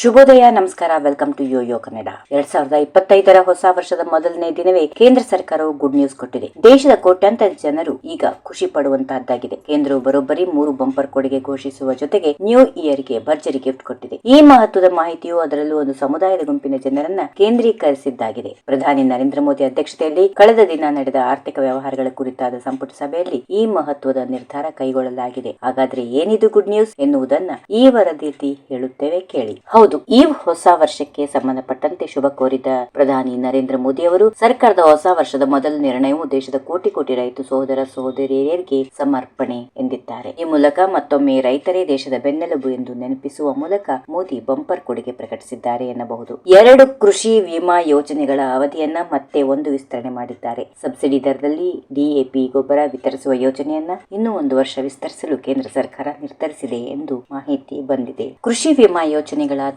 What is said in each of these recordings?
ಶುಭೋದಯ, ನಮಸ್ಕಾರ, welcome to ಯೋ ಕನ್ನಡ. ಎರಡ್ ಸಾವಿರದ ಇಪ್ಪತ್ತೈದರ ಹೊಸ ವರ್ಷದ ಮೊದಲನೇ ದಿನವೇ ಕೇಂದ್ರ ಸರ್ಕಾರವು ಗುಡ್ ನ್ಯೂಸ್ ಕೊಟ್ಟಿದೆ. ದೇಶದ ಕೋಟ್ಯಾಂತರ ಜನರು ಈಗ ಖುಷಿ ಪಡುವಂತಹದ್ದಾಗಿದೆ. ಕೇಂದ್ರವು ಬರೋಬ್ಬರಿ ಮೂರು ಬಂಪರ್ ಕೊಡುಗೆ ಘೋಷಿಸುವ ಜೊತೆಗೆ ನ್ಯೂ ಇಯರ್ಗೆ ಭರ್ಜರಿ ಗಿಫ್ಟ್ ಕೊಟ್ಟಿದೆ. ಈ ಮಹತ್ವದ ಮಾಹಿತಿಯು ಅದರಲ್ಲೂ ಒಂದು ಸಮುದಾಯದ ಗುಂಪಿನ ಜನರನ್ನ ಕೇಂದ್ರೀಕರಿಸಿದ್ದಾಗಿದೆ. ಪ್ರಧಾನಿ ನರೇಂದ್ರ ಮೋದಿ ಅಧ್ಯಕ್ಷತೆಯಲ್ಲಿ ಕಳೆದ ದಿನ ನಡೆದ ಆರ್ಥಿಕ ವ್ಯವಹಾರಗಳ ಕುರಿತಾದ ಸಂಪುಟ ಸಭೆಯಲ್ಲಿ ಈ ಮಹತ್ವದ ನಿರ್ಧಾರ ಕೈಗೊಳ್ಳಲಾಗಿದೆ. ಹಾಗಾದ್ರೆ ಏನಿದು ಗುಡ್ ನ್ಯೂಸ್ ಎನ್ನುವುದನ್ನ ಈ ವರದಿಯಲ್ಲಿ ಹೇಳುತ್ತೇವೆ ಕೇಳಿ. ಈ ಹೊಸ ವರ್ಷಕ್ಕೆ ಸಂಬಂಧಪಟ್ಟಂತೆ ಶುಭ ಕೋರಿದ ಪ್ರಧಾನಿ ನರೇಂದ್ರ ಮೋದಿ ಅವರು, ಸರ್ಕಾರದ ಹೊಸ ವರ್ಷದ ಮೊದಲ ನಿರ್ಣಯವು ದೇಶದ ಕೋಟಿ ಕೋಟಿ ರೈತ ಸಹೋದರ ಸಹೋದರಿಯರಿಗೆ ಸಮರ್ಪಣೆ ಎಂದಿದ್ದಾರೆ. ಈ ಮೂಲಕ ಮತ್ತೊಮ್ಮೆ ರೈತರೇ ದೇಶದ ಬೆನ್ನೆಲುಬು ಎಂದು ನೆನಪಿಸುವ ಮೂಲಕ ಮೋದಿ ಬಂಪರ್ ಕೊಡುಗೆ ಪ್ರಕಟಿಸಿದ್ದಾರೆ ಎನ್ನಬಹುದು. ಎರಡು ಕೃಷಿ ವಿಮಾ ಯೋಜನೆಗಳ ಅವಧಿಯನ್ನ ಮತ್ತೆ ಒಂದು ವಿಸ್ತರಣೆ ಮಾಡಿದ್ದಾರೆ. ಸಬ್ಸಿಡಿ ದರದಲ್ಲಿ ಡಿಎಪಿ ಗೊಬ್ಬರ ವಿತರಿಸುವ ಯೋಜನೆಯನ್ನ ಇನ್ನೂ ಒಂದು ವರ್ಷ ವಿಸ್ತರಿಸಲು ಕೇಂದ್ರ ಸರ್ಕಾರ ನಿರ್ಧರಿಸಿದೆ ಎಂದು ಮಾಹಿತಿ ಬಂದಿದೆ. ಕೃಷಿ ವಿಮಾ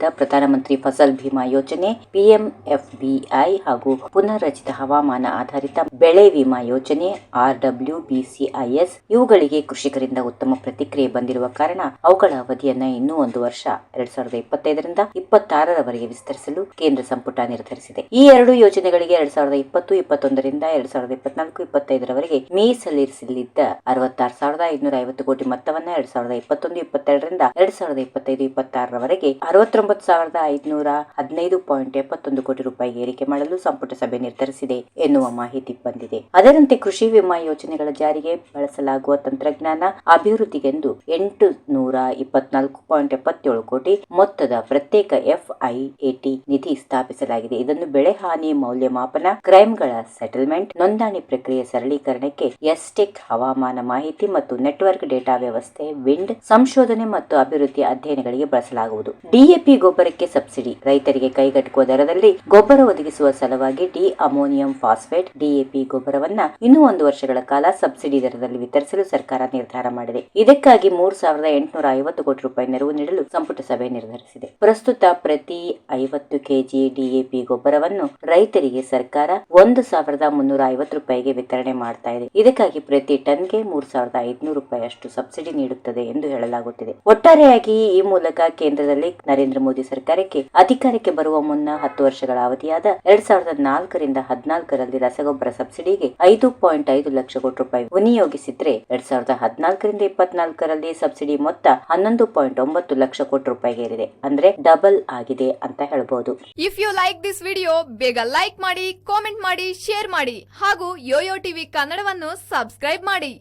ಯೋಜನೆಗಳಾದ ಪ್ರಧಾನಮಂತ್ರಿ ಫಸಲ್ ಭೀಮಾ ಯೋಜನೆ ಪಿಎಂಎಫ್ಬಿಐ ಹಾಗೂ ಪುನರ್ರಚಿತ ಹವಾಮಾನ ಆಧಾರಿತ ಬೆಳೆ ವಿಮಾ ಯೋಜನೆ ಆರ್ ಡಬ್ಲ್ಯೂ ಬಿಸಿಐಎಸ್ ಇವುಗಳಿಗೆ ಕೃಷಿಕರಿಂದ ಉತ್ತಮ ಪ್ರತಿಕ್ರಿಯೆ ಬಂದಿರುವ ಕಾರಣ ಅವುಗಳ ಅವಧಿಯನ್ನು ಇನ್ನೂ ಒಂದು ವರ್ಷ, ಎರಡ್ ಸಾವಿರದ ಇಪ್ಪತ್ತೈದರಿಂದ ಇಪ್ಪತ್ತಾರರವರೆಗೆ ವಿಸ್ತರಿಸಲು ಕೇಂದ್ರ ಸಂಪುಟ ನಿರ್ಧರಿಸಿದೆ. ಈ ಎರಡು ಯೋಜನೆಗಳಿಗೆ ಎರಡ್ ಸಾವಿರದ ಇಪ್ಪತ್ತು, ಇಪ್ಪತ್ತೊಂದರಿಂದ ಎರಡ್ ಸಾವಿರದ ಇಪ್ಪತ್ನಾಲ್ಕು, ಇಪ್ಪತ್ತೈದರವರೆಗೆ ಮೀಸಲಿರಿಸಲಿದ್ದ ಅರವತ್ತಾರು ಸಾವಿರದ ಐನೂರ ಐವತ್ತು ಕೋಟಿ ಮೊತ್ತವನ್ನ ಎರಡ್ ಸಾವಿರದ ಇಪ್ಪತ್ತೊಂದು, ಇಪ್ಪತ್ತೆರಡರಿಂದ ಎರಡ್ ಸಾವಿರದ ಇಪ್ಪತ್ತೈದು, ಇಪ್ಪತ್ತಾರರವರೆಗೆ ಅರವತ್ತೊಂಬತ್ತು ಸಾವಿರದ ಐದುನೂರ ಹದಿನೈದು ಪಾಯಿಂಟ್ ಎಪ್ಪತ್ತೊಂದು ಕೋಟಿ ರೂಪಾಯಿ ಏರಿಕೆ ಮಾಡಲು ಸಂಪುಟ ಸಭೆ ನಿರ್ಧರಿಸಿದೆ ಎನ್ನುವ ಮಾಹಿತಿ ಬಂದಿದೆ. ಅದರಂತೆ ಕೃಷಿ ವಿಮಾ ಯೋಜನೆಗಳ ಜಾರಿಗೆ ಬಳಸಲಾಗುವ ತಂತ್ರಜ್ಞಾನ ಅಭಿವೃದ್ಧಿಗೆಂದು ಎಂಟು ನೂರ ಇಪ್ಪತ್ನಾಲ್ಕು ಪಾಯಿಂಟ್ ಎಪ್ಪತ್ತೇಳು ಕೋಟಿ ಮೊತ್ತದ ಪ್ರತ್ಯೇಕ ಎಫ್ಐಎಟಿ ನಿಧಿ ಸ್ಥಾಪಿಸಲಾಗಿದೆ. ಇದನ್ನು ಬೆಳೆ ಹಾನಿ ಮೌಲ್ಯಮಾಪನ, ಕ್ರೈಮ್ಗಳ ಸೆಟಲ್ಮೆಂಟ್, ನೋಂದಣಿ ಪ್ರಕ್ರಿಯೆ ಸರಳೀಕರಣಕ್ಕೆ ಎಸ್ಟೆಕ್ ಹವಾಮಾನ ಮಾಹಿತಿ ಮತ್ತು ನೆಟ್ವರ್ಕ್ ಡೇಟಾ ವ್ಯವಸ್ಥೆ, ವಿಂಡ್ ಸಂಶೋಧನೆ ಮತ್ತು ಅಭಿವೃದ್ಧಿ ಅಧ್ಯಯನಗಳಿಗೆ ಬಳಸಲಾಗುವುದು. ಡಿಎಪಿ ಗೊಬ್ಬರಕ್ಕೆ ಸಬ್ಸಿಡಿ. ರೈತರಿಗೆ ಕೈಗೆಟುಕುವ ದರದಲ್ಲಿ ಗೊಬ್ಬರ ಒದಗಿಸುವ ಸಲುವಾಗಿ ಡಿ ಅಮೋನಿಯಂ ಫಾಸ್ಫೇಟ್ ಡಿಎಪಿ ಗೊಬ್ಬರವನ್ನ ಇನ್ನೂ ಒಂದು ವರ್ಷಗಳ ಕಾಲ ಸಬ್ಸಿಡಿ ದರದಲ್ಲಿ ವಿತರಿಸಲು ಸರ್ಕಾರ ನಿರ್ಧಾರ ಮಾಡಿದೆ. ಇದಕ್ಕಾಗಿ ಮೂರು ಸಾವಿರದ ಎಂಟುನೂರ ಐವತ್ತು ಕೋಟಿ ರೂಪಾಯಿ ನೆರವು ನೀಡಲು ಸಂಪುಟ ಸಭೆ ನಿರ್ಧರಿಸಿದೆ. ಪ್ರಸ್ತುತ ಪ್ರತಿ ಐವತ್ತು ಕೆಜಿ ಡಿಎಪಿ ಗೊಬ್ಬರವನ್ನು ರೈತರಿಗೆ ಸರ್ಕಾರ ಒಂದು ಸಾವಿರದ ಮುನ್ನೂರ ಐವತ್ತು ರೂಪಾಯಿಗೆ ವಿತರಣೆ ಮಾಡ್ತಾ ಇದೆ. ಇದಕ್ಕಾಗಿ ಪ್ರತಿ ಟನ್ಗೆ ಮೂರು ಸಾವಿರದ ಐದುನೂರು ರೂಪಾಯಿ ಅಷ್ಟು ಸಬ್ಸಿಡಿ ನೀಡುತ್ತದೆ ಎಂದು ಹೇಳಲಾಗುತ್ತಿದೆ. ಒಟ್ಟಾರೆಯಾಗಿ ಈ ಮೂಲಕ ಕೇಂದ್ರದಲ್ಲಿ ನರೇಂದ್ರ ಮೋದಿ ಸರ್ಕಾರಕ್ಕೆ ಅಧಿಕಾರಕ್ಕೆ ಬರುವ ಮುನ್ನ ಹತ್ತು ವರ್ಷಗಳ ಅವಧಿಯಾದ ಎರಡ್ ಸಾವಿರದ ನಾಲ್ಕರಿಂದ ಹದಿನಾಲ್ಕರಲ್ಲಿ ರಸಗೊಬ್ಬರ ಸಬ್ಸಿಡಿಗೆ ಐದು ಪಾಯಿಂಟ್ ಐದು ಲಕ್ಷ ಕೋಟಿ ರೂಪಾಯಿ ವಿನಿಯೋಗಿಸಿದ್ರೆ ಎರಡ್ ಸಾವಿರದ ಹದಿನಾಲ್ಕರಿಂದ ಇಪ್ಪತ್ನಾಲ್ಕರಲ್ಲಿ ಸಬ್ಸಿಡಿ ಮೊತ್ತ ಹನ್ನೊಂದು ಪಾಯಿಂಟ್ ಒಂಬತ್ತು ಲಕ್ಷ ಕೋಟಿ ರೂಪಾಯಿಗೆ ಏರಿದೆ. ಅಂದ್ರೆ ಡಬಲ್ ಆಗಿದೆ ಅಂತ ಹೇಳಬಹುದು if you like this video ಬೇಗ ಲೈಕ್ ಮಾಡಿ ಕಾಮೆಂಟ್ ಮಾಡಿ ಶೇರ್ ಮಾಡಿ ಹಾಗೂ ಯೋಯೋ ಟಿವಿ ಕನ್ನಡವನ್ನು ಸಬ್ಸ್ಕ್ರೈಬ್ ಮಾಡಿ.